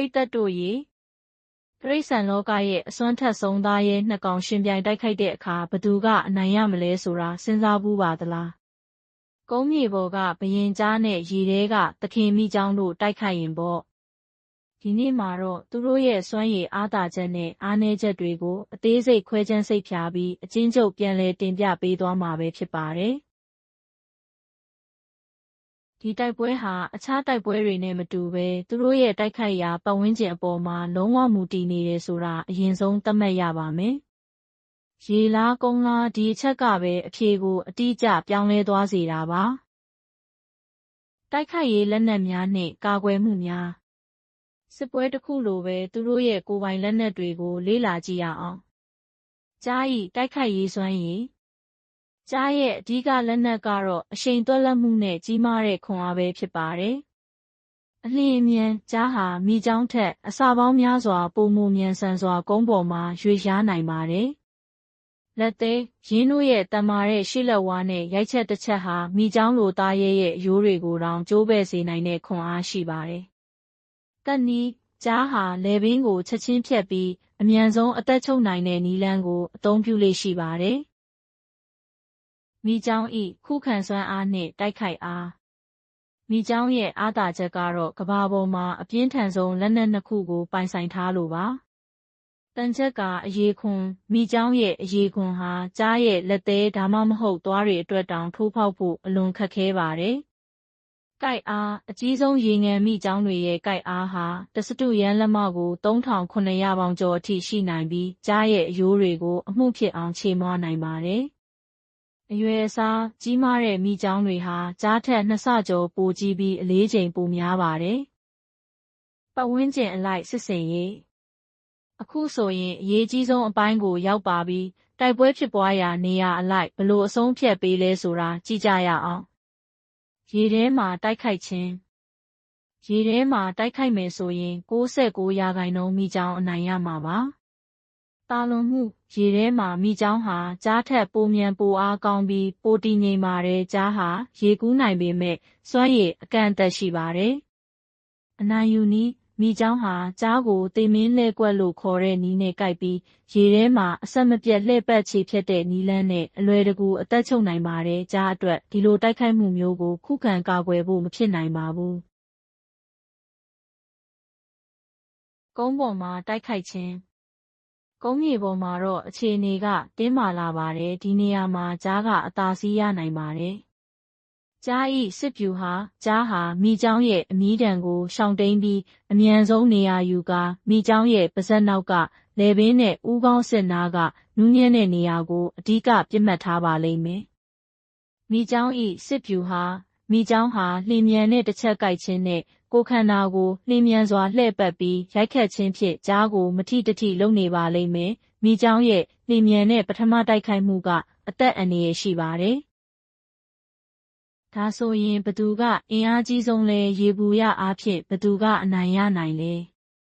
ရိသတ်တို့ရေတိရစ္ဆာန်လောကရဲ့အစွမ်းထက်ဆုံးသားရဲနှစ်ကောင်ရှင်ပြိုင်တိုက်ခိုက်တဲ့အခါဘသူကအနိုင်ရမလဲဆိုတာစဉ်းစားဘူးပါသလားကုန်းမြေပေါ်ကဘရင်ကြားနဲ့ရေထဲကသခင်မိเจ้าတို့တိုက်ခိုက်ရင်ပေါ့ဒီနေ့မှာတော့သူတို့ရဲ့စွမ်းရည်အားသာချက်နဲ့အားနည်းချက်တွေကိုအသေးစိတ်ခွဲခြမ်းစိတ်ဖြာပြီးအချင်းချုပ်ပြန်လည်တင်ပြပေးသွားမှာပဲဖြစ်ပါတယ် ဒီတိုက်ပွဲဟာအခြားတိုက်ပွဲတွေနဲ့မတူဘဲသူတို့ရဲ့တိုက်ခိုက်ရာပတ်ဝန်းကျင်အပေါ်မှာလုံးဝမူတည်နေတယ်ဆိုတာအရင်ဆုံးသတ်မှတ်ရပါမယ်။ရေလားကုန်းလားဒီအချက်ကပဲအဖြေကိုအတိအကျပြောင်းလဲသွားစေတာပါ။တိုက်ခိုက်ရေးလက်နက်များနှင့်ကာကွယ်မှုများစစ်ပွဲတစ်ခုလိုပဲသူတို့ရဲ့ကိုယ်ပိုင်လက်နက်တွေကို လေ့လာကြည့်ရအောင်။ကြားဤတိုက်ခိုက်ရေးစွမ်းရည် ကျားရဲ့အဓိကလက်နက်ကတော့အရှိန်သွက်လက်မှုနဲ့ကြီးမားတဲ့ခွန်အားပဲဖြစ်ပါတယ်။အလျင်အမြန်ကျားဟာမိချောင်းထက်အစာပေါင်းများစွာပိုမိုမြန်ဆန်စွာကုန်းပေါ်မှာရွေ့လျားနိုင်ပါတယ်။လက်သေးရင်းတို့ရဲ့တမာတဲ့ရှေ့လက်ဝါးနဲ့ရိုက်ချက်တစ်ချက်ဟာမိချောင်းလိုသားရဲရဲ့ရိုးတွေကိုတောင်ကျိုးပဲ့စေနိုင်တဲ့ခွန်အားရှိပါတယ်။တက်နီးကြားဟာလေဘင်းကိုချက်ချင်းဖြတ်ပြီးအမြန်ဆုံးအသက်ချုပ်နိုင်တဲ့နီလန်းကိုအသုံးပြုလေ့ရှိပါတယ်။ မိကျောင်း၏ခုခံစွမ်းအားနှင့်တိုက်ခိုက်အားမိကျောင်းရဲ့အားသာချက်ကတော့ကဘာပေါ်မှာအပြင်းထန်ဆုံးလက်နက်နှစ်ခုကိုပိုင်ဆိုင်ထားလို့ပါတန်ချက်ကအရေးခွန်မိကျောင်းရဲ့အရေးခွန်ဟာကြားရဲ့လက်သေးဒါမှမဟုတ်သွားတွေအတွက်တောင်ထိုးဖောက်ဖို့အလွန်ခက်ခဲပါတယ်။ကိုက်အားအကြီးဆုံးရေငန်မိကျောင်းတွေရဲ့ကိုက်အားဟာတစတုရန်လက်မကို3900ပေါင်ကျော်အထိရှိနိုင်ပြီးကြားရဲ့အယိုးတွေကိုအမှုဖြစ်အောင်ခြေမွားနိုင်ပါတယ်။ အရွယ်အစားကြီးမားတဲ့မိကျောင်းတွေဟာကြားထက်နှစ်ဆကျော်ပိုကြီးပြီးအလေးချိန်ပိုများပါတယ်။ပတ်ဝန်းကျင်အလိုက်စစ်စင်ရေးအခုဆိုရင်အရေးကြီးဆုံးအပိုင်းကိုရောက်ပါပြီးတိုက်ပွဲဖြစ်ပွားရာနေရာအလိုက်ဘလို့အဆုံးဖြတ်ပေးလဲဆိုတာကြည့်ကြရအောင်။ရေထဲမှာတိုက်ခိုက်ခြင်းရေထဲမှာတိုက်ခိုက်မယ်ဆိုရင်69ရာခိုင်နှုန်းမိကျောင်းအနိုင်ရမှာပါ။ တာလွန်မှုရေထဲမှာမိချောင်းဟာကြားထက်ပိုမြန်ပိုအားကောင်းပြီးပိုတည်ငြိမ်ပါတယ်ကြားဟာရေကူးနိုင်ပေမဲ့စွမ်းရည်အကန့်အသတ်ရှိပါတယ်အနိုင်ယူနီးမိချောင်းဟာကြားကိုတေမင်းလှဲ့ကွက်လို့ခေါ်တဲ့နီးနဲ့ကိုက်ပြီးရေထဲမှာအဆက်မပြတ်လှည့်ပတ်ချေဖြစ်တဲ့နီးလန်းနဲ့အလွယ်တကူအသက်ချုပ်နိုင်ပါတယ်ကြားအတွက်ဒီလိုတိုက်ခိုက်မှုမျိုးကိုခုခံကာကွယ်ဖို့မဖြစ်နိုင်ပါဘူးကုန်းပေါ်မှာတိုက်ခိုက်ခြင်း ကုန်းမြေပေါ်မှာတော့အခြေအနေကတင်းမာလာပါတယ်ဒီနေရာမှာကြားကအသာစီးရနိုင်ပါတယ်ကြားဤစစ်ပြူဟာကြားဟာမိเจ้าရဲ့အမီးတံကိုရှောင်တိန်ပြီးအမြန်ဆုံးနေရာယူကာမိเจ้าရဲ့ပါဇက်နောက်ကလေပင်းနဲ့ဥကောင်းစစ်နာကနူးညံ့တဲ့နေရာကိုအဓိကပြစ်မှတ်ထားပါလိမ့်မယ်မိเจ้าဤစစ်ပြူဟာမိเจ้าဟာလျင်မြန်တဲ့တစ်ချက်ကြိုက်ခြင်းနဲ့ ကိုခန္ဓာကိုလျင်မြန်စွာလှည့်ပတ်ပြီးရိုက်ခတ်ခြင်းဖြင့်ကြားကိုမထိတထိလုံနေပါလိမ့်မယ်။မိချောင်းရဲ့လျင်မြန်တဲ့ပထမတိုက်ခိုက်မှုကအသက်အန္တရာယ်ရှိပါတယ်။ဒါဆိုရင်ဘသူကအင်အားကြီးဆုံးလဲရေဘူးရအားဖြင့်ဘသူကအနိုင်ရနိုင်လဲ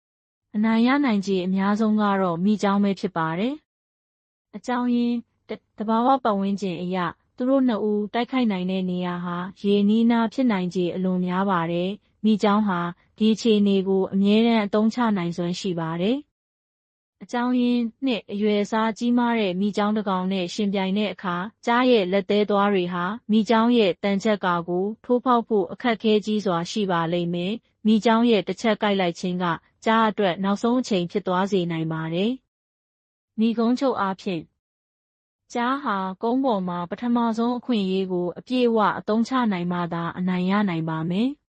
။အနိုင်ရနိုင်ခြေအများဆုံးကတော့မိချောင်းပဲဖြစ်ပါတယ်။အကြောင်းရင်းတဘာဝပတ်ဝန်းကျင်အရာသူတို့နှစ်ဦးတိုက်ခိုက်နိုင်တဲ့နေရာဟာရေနီးနားဖြစ်နိုင်ခြေအလွန်များပါတယ်။ မိကျောင်းဟာဒီအခြေအနေကိုအမြဲတမ်းအသုံးချနိုင်စွမ်းရှိပါတယ်။အကြောင်းရင်းနှစ်အရွယ်အစားကြီးမားတဲ့မိကျောင်းတစ်ကောင်နဲ့ရှင်ပြိုင်တဲ့အခါကြားရဲ့လက်သေးသွားတွေဟာမိကျောင်းရဲ့တန်ချက်ကာကိုထိုးဖောက်ဖို့အခက်ခဲကြီးစွာရှိပါလိမ့်မယ်။မိကျောင်းရဲ့တစ်ချက်ကိုက်လိုက်ခြင်းကကြားအတွက်နောက်ဆုံးအချိန်ဖြစ်သွားစေနိုင်ပါတယ်။မိကုန်းချုပ်အားဖြင့်ကြားဟာကုန်းပေါ်မှာပထမဆုံးအခွင့်အရေးကိုအပြည့်အဝအသုံးချနိုင်မှသာအနိုင်ရနိုင်ပါမယ်။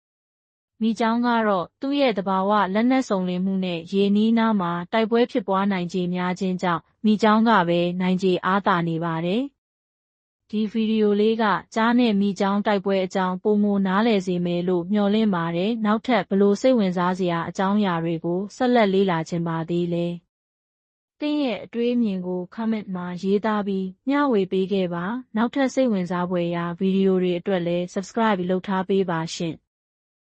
မိကျောင်းကတော့သူ့ရဲ့သဘာဝလက်နက်စုံလင်မှုနဲ့ရေနီးနားမှာတိုက်ပွဲဖြစ်ပွားနိုင်ခြေများခြင်းကြောင့်မိကျောင်းကပဲနိုင်ခြေအားသာနေပါတယ်။ဒီဗီဒီယိုလေးကကြားနဲ့မိကျောင်းတိုက်ပွဲအကြောင်းပုံမနားလည်စေမယ်လို့မျှော်လင့်ပါတယ်။နောက်ထပ်ဘလို့စိတ်ဝင်စားစရာအကြောင်းအရာတွေကိုဆက်လက်လေ့လာခြင်းပါသေးလဲ။တင်းရဲ့အတွေးအမြင်ကို comment မှာရေးသားပြီးမျှဝေပေးခဲ့ပါ။နောက်ထပ်စိတ်ဝင်စားဖွယ်ရာဗီဒီယိုတွေအတွက်လည်း subscribe လုပ်ထားပေးပါရှင့်။